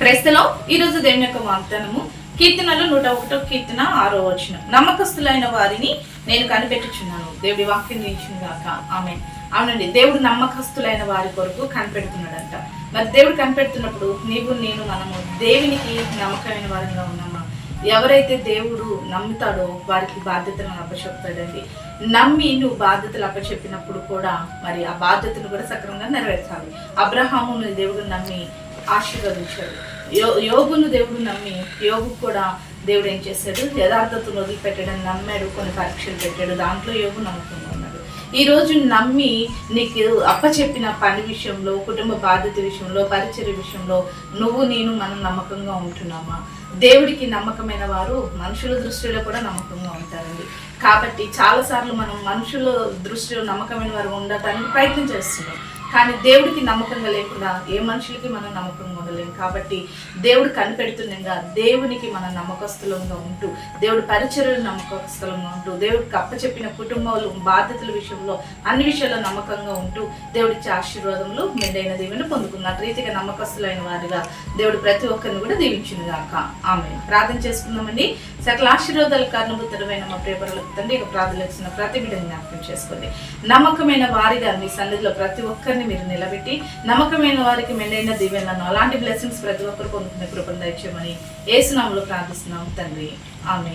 క్రైస్తలో ఈ రోజు దేవుని యొక్క వాగ్దానము కీర్తనలు నూట ఒకటో కీర్తన ఆరో వచ్చిన నమ్మకస్తులైన వారిని నేను కనిపెట్టుచున్నాను. దేవుడి వాక్యం దించిన గాక ఆమె అవునండి దేవుడు నమ్మకస్తులైన వారి కొరకు కనిపెడుతున్నాడంట. మరి దేవుడు కనిపెడుతున్నప్పుడు నీవు నేను మనము దేవునికి నమ్మకమైన వారంగా ఉన్నామా? ఎవరైతే దేవుడు నమ్ముతాడో వారికి బాధ్యతలను అప్పచెప్తాడండి. నమ్మి నువ్వు బాధ్యతలు అప్పచెప్పినప్పుడు కూడా మరి ఆ బాధ్యతను కూడా సక్రమంగా నెరవేర్చాలి. అబ్రహామును దేవుడు నమ్మి ఆశీర్వదించాడు. యో యోగును దేవుడు నమ్మి యోగు కూడా దేవుడు ఏం చేశాడు యథార్థతను వదిలిపెట్టడం నమ్మాడు కొన్ని పరీక్షలు పెట్టాడు దాంట్లో యోగు నమ్మకంగా ఉన్నాడు. ఈ రోజు నమ్మి నీకు అప్పచెప్పిన పని విషయంలో కుటుంబ బాధ్యత విషయంలో పరిచయ విషయంలో నువ్వు నేను మనం నమ్మకంగా ఉంటున్నామా? దేవుడికి నమ్మకమైన వారు మనుషుల దృష్టిలో కూడా నమ్మకంగా ఉంటారండి. కాబట్టి చాలాసార్లు మనం మనుషుల దృష్టిలో నమ్మకమైన వారు ఉండటానికి ప్రయత్నం చేస్తున్నాం. కానీ దేవుడికి నమ్మకంగా లేకుండా ఏ మనుషులకి మనం నమ్మకంగా ఉండలేము కాబట్టి దేవుడు కనిపెడుతుండగా దేవునికి మన నమ్మకస్థలంగా ఉంటూ దేవుడు పరిచర్యలు నమ్మకస్థలంగా ఉంటూ దేవుడికి అప్పచెప్పిన కుటుంబాలు బాధ్యతల విషయంలో అన్ని విషయాల్లో నమ్మకంగా ఉంటూ దేవుడిచ్చే ఆశీర్వాదంలో మెండైన దేవుని పొందుకున్న రీతిగా నమ్మకస్తులైన వారిగా దేవుడు ప్రతి ఒక్కరిని కూడా దీవించింది గాక ఆమె ప్రార్థన చేసుకుందామండి. సకల ఆశీర్వాదాల కారణభూతరమైన మా ప్రేపర్లకు తండ్రి ఇక ప్రార్థన చేసిన ప్రతి బిడ్డని జ్ఞాపకం చేసుకోండి. నమ్మకమైన వారిగా మీ సన్నిధిలో ప్రతి ఒక్కరిని మీరు నిలబెట్టి నమ్మకమైన వారికి మెండైన దీవెనలను అలాంటి బ్లెస్సింగ్స్ ప్రతి ఒక్కరు పొందుకునే కృపను దయచేయమని ఏసునామలో ప్రార్థిస్తున్నాం తండ్రి. ఆమె